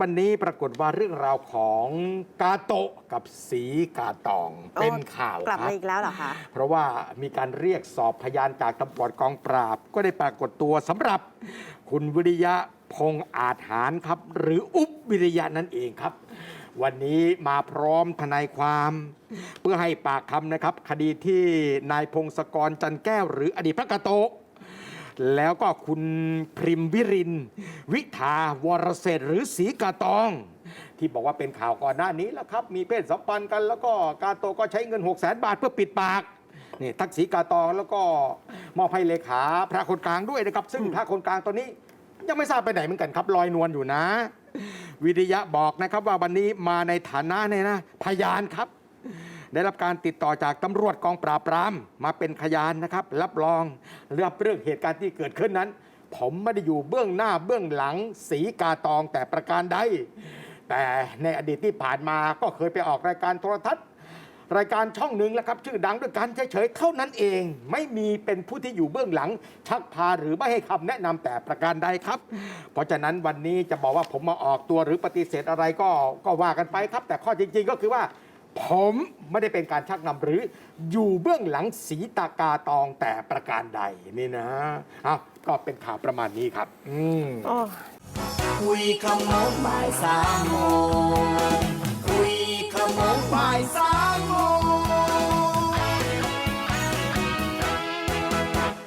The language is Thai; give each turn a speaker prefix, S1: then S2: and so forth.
S1: วันนี้ปรากฏว่าเรื่องราวของกาโตะกับสีกาตองเป็นข่าว
S2: กลับ
S1: ครั
S2: มา
S1: บ
S2: อีกแล้วเหรอคะ
S1: เพราะว่ามีการเรียกสอบพยานจากตำรวจกองปราบ ก็ได้ปรากฏตัวสำหรับ คุณวิริยะพงษ์อาจหารครับ หรืออุบวิริยะนั่นเองครับ วันนี้มาพร้อมทนายความ เพื่อให้ปากคำนะครับ คดีที่นายพงศกรจันแก้ว หรืออดีตพระกาโตะ แล้วก็คุณพริมวิริน วิทาวรเศรษฐ์หรือสีกาตอง ที่บอกว่าเป็นข่าวก่อนหน้านี้แล้วครับ มีเพศสัมพันธ์กัน แล้วก็กาโตก็ใช้เงิน6 0 0 0 0 0 บาทเพื่อปิดปากนี่ทักษีกาตองแล้วก็มอบให้เลขาพระคนกลางด้วยนะครับ ซึ่งพระคนกลางตอนนี้ ยังไม่ทราบไปไหนเหมือนกันครับ ลอยนวลอยู่นะ วิริยะบอกนะครับว่าวันนี้มาในฐานะเนี่ยนะพยานครับ ได้รับการติดต่อจากตำรวจกองปราบปรามมาเป็นพยานนะครับ รับรองรับเรื่องเหตุการณ์ที่เกิดขึ้นนั้น ผมไม่ได้อยู่เบื้องหน้าเบื้องหลังสีกาตองแต่ประการใดแต่ในอดีตที่ผ่านมาก็เคยไปออกรายการโทรทัศน์ รายการช่องหนึ่งแล้วครับ ชื่อดังด้วยกันเฉยๆเท่านั้นเอง ไม่มีเป็นผู้ที่อยู่เบื้องหลัง ชักพาหรือไม่ให้คำแนะนำแต่ประการใดครับ เพราะฉะนั้นวันนี้จะบอกว่าผมมาออกตัวหรือปฏิเสธอะไรก็ก็ว่ากันไปครับ แต่ข้อจริง ๆ ก็คือว่า ผมไม่ได้เป็นการชักนำหรืออยู่เบื้องหลังสีตากาตองแต่ประการใดนี่นะเอาก็เป็นข่าวประมาณนี้ครับ อืม
S2: โอ้
S3: คุยขโมงบ่ายสามโมงคุยขโมงบ่ายสา